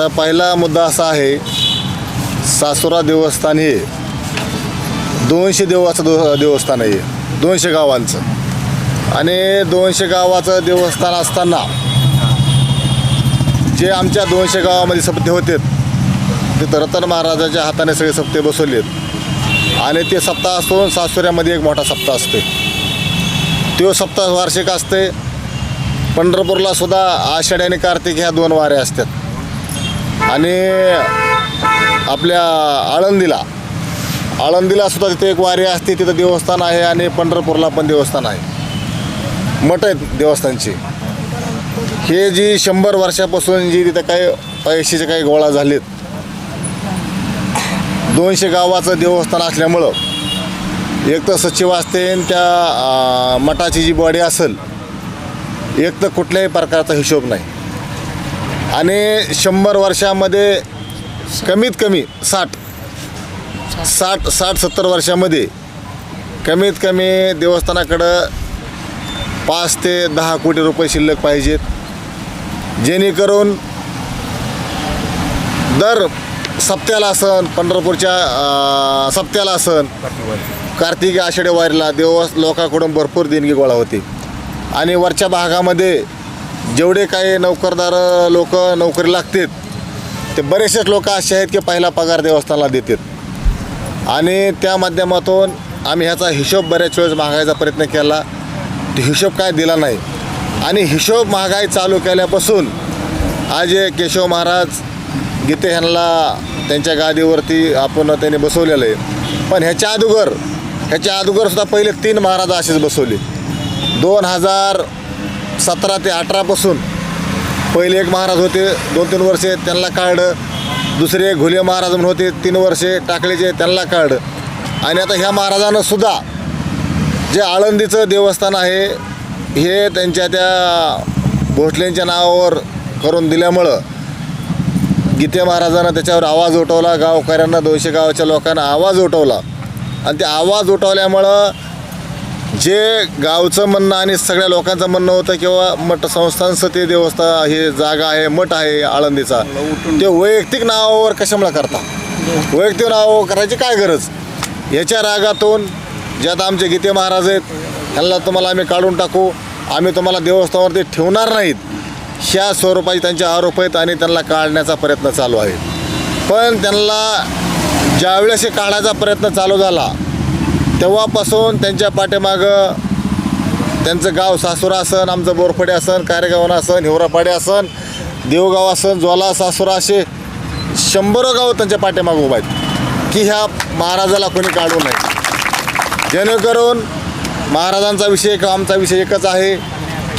आता पहिला मुद्दा असा आहे सासुरा देवस्थान हे दोनशे देवाचं दो देवस्थान आहे दोनशे गावांचं. आणि दोनशे गावाचं देवस्थान असताना जे आमच्या दोनशे गावामध्ये सप्ते होते ते रतन महाराजाच्या हाताने सगळे सप्ते बसवलेत आणि ते सप्ताह असून सासुऱ्यामध्ये एक मोठा सप्ताह असते. तो सप्ताह वार्षिक असते. पंढरपूरला सुद्धा आषाढी आणि कार्तिक ह्या दोन वाऱ्या असतात. आणि आपल्या आळंदीला आळंदीला सुद्धा तिथे एक वारी असते तिथं देवस्थान आहे आणि पंढरपूरला पण देवस्थान आहे. मठ आहेत देवस्थानची. हे जी शंभर वर्षापासून जी तिथं काही पैशाचे काही गोळा झालेत दोनशे गावाचं देवस्थान असल्यामुळं एक तर सचिव असते आणि त्या मठाची जी बॉडी असेल एक तर कुठल्याही प्रकारचा हिशोब नाही. आणि शंभर वर्षामध्ये कमीत कमी साठ साठ साठ सत्तर वर्षामध्ये कमीत कमी देवस्थानाकडं पाच ते दहा कोटी रुपये शिल्लक पाहिजेत. जेणेकरून दर सप्त्याला सण पंढरपूरच्या सप्त्याला सण कार्तिकी आषाढी वारीला देव लोकांकडून भरपूर देणगी गोळा होते. आणि वरच्या भागामध्ये जेवढे काही नोकरदार लोक नोकरी लागतात ते बरेचसेच लोक असे आहेत की पहिला पगार देवस्थानाला देतात. आणि त्या माध्यमातून आम्ही ह्याचा हिशोब बऱ्याच वेळेस मागायचा प्रयत्न केला. हिशोब काय दिला नाही. आणि हिशोब महागाई चालू केल्यापासून आज केशव महाराज गीते ह्यांना त्यांच्या गादीवरती आपण त्यांनी बसवलेलं आहे. पण ह्याच्या अगोदर ह्याच्या अगोदरसुद्धा पहिले तीन महाराज असेच बसवले. दोन हजार सतरा ते अठरापासून पहिले एक महाराज होते दोन तीन वर्षे त्यांना काढलं. दुसरे घुले महाराज म्हणून होते तीन वर्षे टाकळीचे त्यांना काढलं. आणि आता ह्या महाराजानं सुद्धा जे आळंदीचं देवस्थान आहे हे त्यांच्या त्या भोसलेंच्या नावावर करून दिल्यामुळं गीते महाराजांना त्याच्यावर आवाज उठवला गावकऱ्यांना दोनशे गावाच्या लोकांना आवाज उठवला. आणि ते आवाज उठवल्यामुळं जे गावचं म्हणणं आणि सगळ्या लोकांचं म्हणणं होतं किंवा मठ संस्थांचं ते देवस्थान हे जागा आहे मठ आहे आळंदीचा. ते वैयक्तिक नावावर कशामुळे करता? वैयक्तिक नावावर करायची काय गरज? याच्या रागातून जे आता आमचे गीते महाराज आहेत ह्यांना तुम्हाला आम्ही काढून टाकू. आम्ही तुम्हाला देवस्थानावरती ठेवणार नाहीत. ह्या स्वरूपाचे त्यांचे आरोप आहेत आणि त्यांना काढण्याचा प्रयत्न चालू आहे. पण त्यांना ज्यावेळेस हे काढायचा प्रयत्न चालू झाला तेव्हापासून त्यांच्या पाठीमागं त्यांचं गाव सासुरा असन आमचं बोरफडे असन कारेगावन असन हिवरापाडे असन देवगाव असन ज्वाला सासुरा असे शंभर गाव त्यांच्या पाठीमागं उभा आहेत. की ह्या महाराजाला कोणी काढू नये जेणेकरून महाराजांचा विषय किंवा आमचा विषय एकच आहे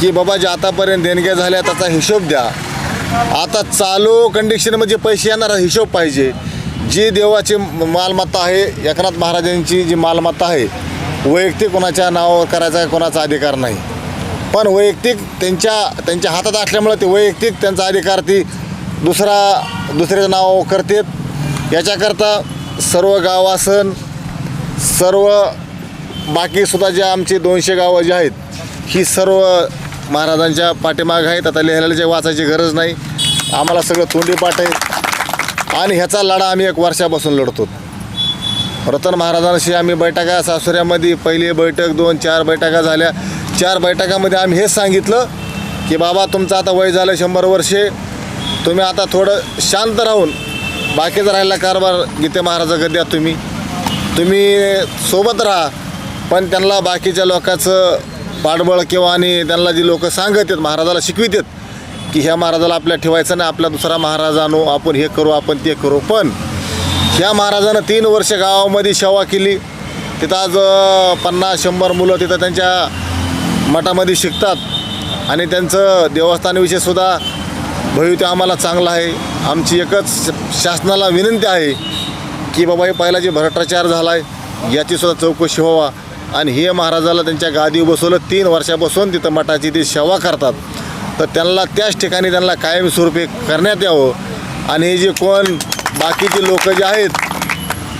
की बाबा जे आतापर्यंत देणग्या झाल्या त्याचा हिशोब द्या. आता चालू कंडिशनमध्ये पैसे येणारा हिशोब पाहिजे. जी देवाची मालमत्ता आहे एकनाथ महाराजांची जी मालमत्ता आहे वैयक्तिक कोणाच्या नावावर करायचा कोणाचा अधिकार नाही. पण वैयक्तिक त्यांच्या त्यांच्या हातात असल्यामुळे ते वैयक्तिक त्यांचा अधिकार ती दुसरा दुसऱ्याचं नावावर करतात. याच्याकरता सर्व गावासन सर्व बाकीसुद्धा जे आमची दोनशे गावं जी आहेत ही सर्व महाराजांच्या पाठीमाग आहेत. आता लिहायला वाचायची गरज नाही. आम्हाला सगळं तोंडी पाठ आहे. आणि ह्याचा लढा आम्ही एक वर्षापासून लढतो. रतन महाराजांशी आम्ही बैठका सासुऱ्यामध्ये पहिली बैठक दोन चार बैठका झाल्या. चार बैठकामध्ये आम्ही हेच सांगितलं की बाबा तुमचं आता वय झालं शंभर वर्षे. तुम्ही आता थोडं शांत राहून बाकीचा राहिला कारभार गीते महाराजा द्या तुम्ही. तुम्ही सोबत राहा पण त्यांना बाकीच्या लोकांचं पाठबळ किंवा आणि त्यांना जी लोकं सांगत आहेत महाराजाला शिकवित आहेत की ह्या महाराजाला आपल्या ठेवायचं नाही आपला दुसरा महाराज आणू आपण हे करू आपण ते करू. पण ह्या महाराजानं तीन वर्ष गावामध्ये सेवा केली. तिथं आज पन्नास शंभर मुलं तिथं त्यांच्या मठामध्ये शिकतात. आणि त्यांचं देवस्थानविषयीसुद्धा भविष्य आम्हाला चांगलं आहे. आमची एकच शासनाला विनंती आहे की बाबा हे पहिला जे भ्रष्टाचार झाला आहे याचीसुद्धा चौकशी व्हावा. आणि हे महाराजाला त्यांच्या गादी बसवलं तीन वर्षापासून तिथं मठाची ती सेवा करतात. तर त्यांना त्याच ठिकाणी त्यांना कायमस्वरूपी करण्यात यावं. आणि हे जे कोण बाकीचे लोक जे आहेत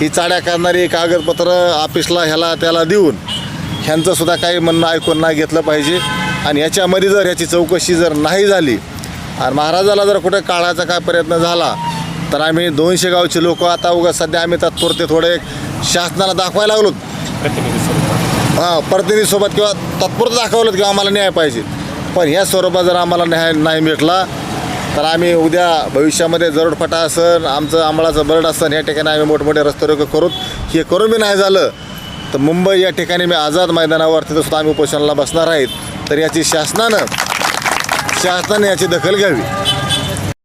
ही चाड्या करणारी कागदपत्र ऑफिसला ह्याला त्याला देऊन ह्यांचं सुद्धा काही म्हणणं ऐकून नाही घेतलं पाहिजे. आणि याच्यामध्ये जर ह्याची चौकशी जर नाही झाली आणि महाराजाला जर कुठे काढायचा काय प्रयत्न झाला तर आम्ही दोनशे गावचे लोक आता उगा सध्या आम्ही तात्पुरते थोडे शासनाला दाखवायला लागलो. हां प्रतिनिधीसोबत किंवा तात्पुरतं दाखवलं किंवा आम्हाला न्याय पाहिजे. पण ह्या स्वरूपात जर आम्हाला न्याय नाही भेटला तर आम्ही उद्या भविष्यामध्ये जरोडफटा असन आमचं आंबळाचं बरड असन या ठिकाणी आम्ही मोठमोठे रस्ते करू हे करून बी नाही झालं तर मुंबई या ठिकाणी मी आझाद मैदानावर तिथं सुद्धा आम्ही उपोषणाला बसणार आहेत. तर याची शासनानं शासनाने याची दखल घ्यावी.